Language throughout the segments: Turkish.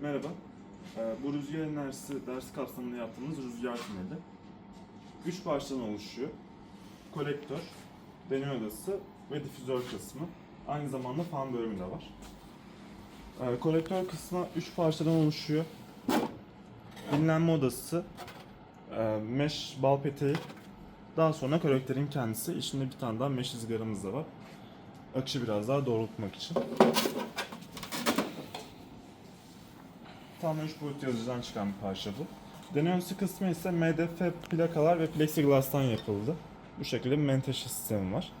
Merhaba. Ee, bu rüzgar enerjisi dersi kapsamında yaptığımız rüzgar tüneli. Üç parçadan oluşuyor. Kolektör, deney odası ve difüzör kısmı. Aynı zamanda fan bölümü de var. Ee, kolektör kısmı üç parçadan oluşuyor. Dinlenme odası, e, mesh bal peteği, daha sonra kolektörün kendisi. İçinde bir tane daha mesh ızgaramız da var. Akışı biraz daha doğrultmak için. Tam 3 boyutlu yazıcıdan çıkan bir parça bu. Deney öncesi kısmı ise MDF plakalar ve plexiglass'tan yapıldı. Bu şekilde bir menteşe sistemi var.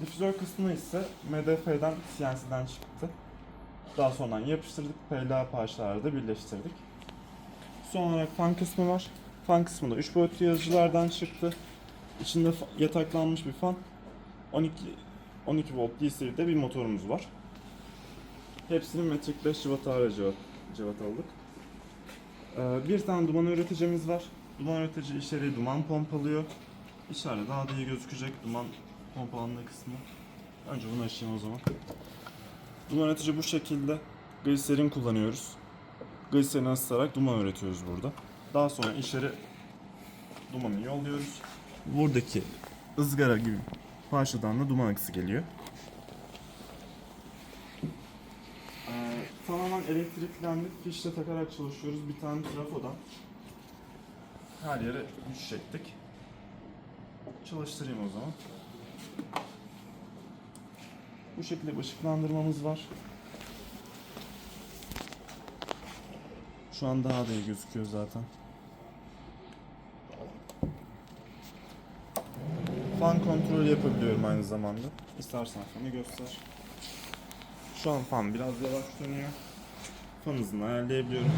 Difüzör kısmı ise MDF'den CNC'den çıktı. Daha sonra yapıştırdık, PLA parçaları da birleştirdik. Son olarak fan kısmı var. Fan kısmı da 3 boyutlu yazıcılardan çıktı. İçinde yataklanmış bir fan. 12 12 volt DC'de bir motorumuz var. Hepsinin metrik 5 cıvata aracı cıvata aldık. Ee, bir tane duman üreticimiz var. Duman üretici içeriye duman pompalıyor. İçeride daha da iyi gözükecek duman pompalanma kısmı. Önce bunu açayım o zaman. Duman üretici bu şekilde. Gliserin kullanıyoruz. Gliserini ısıtarak duman üretiyoruz burada. Daha sonra içeri dumanı yolluyoruz. Buradaki ızgara gibi parçadan da duman akısı geliyor. Ee, tamamen elektriklendik. Fişle takarak çalışıyoruz. Bir tane trafodan. Her yere güç çektik. Çalıştırayım o zaman. Bu şekilde ışıklandırmamız var. Şu an daha da iyi gözüküyor zaten. Fan kontrolü yapabiliyorum aynı zamanda. İstersen fanı göster. Şu an fan biraz yavaş dönüyor. Fan hızını ayarlayabiliyorum.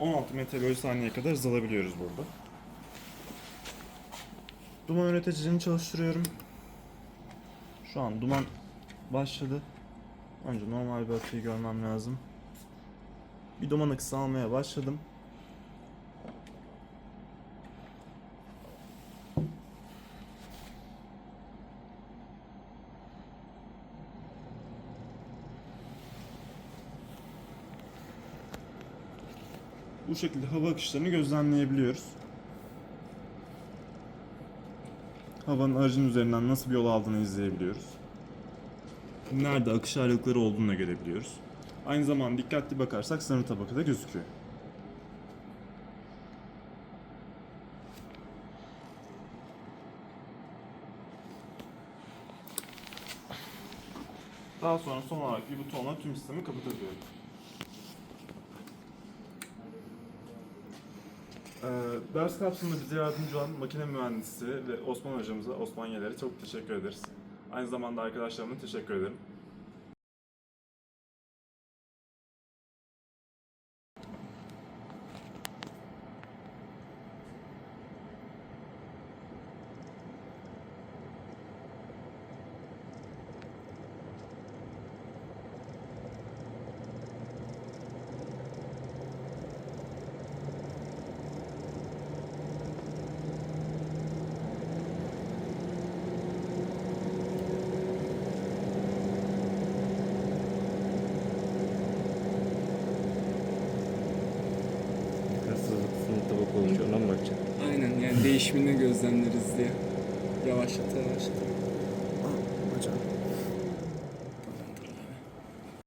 16 metre bölü saniye kadar hız alabiliyoruz burada. Duman üreticini çalıştırıyorum. Şu an duman başladı. Önce normal bir akıyı görmem lazım. Bir duman akısı almaya başladım. Bu şekilde hava akışlarını gözlemleyebiliyoruz. Havanın aracın üzerinden nasıl bir yol aldığını izleyebiliyoruz. Nerede akış ayrılıkları olduğunu da görebiliyoruz. Aynı zamanda dikkatli bakarsak sınır tabakada gözüküyor. Daha sonra son olarak bir butonla tüm sistemi kapatabiliyorum. Ee, ders kapsamında bize yardımcı olan makine mühendisi ve Osman hocamıza, Osman Yeler'e çok teşekkür ederiz. Aynı zamanda arkadaşlarıma teşekkür ederim. olmuş ona mı bakacağım? Aynen yani değişimini gözlemleriz diye. Yavaşlata yavaşlata. Aa, bacağım.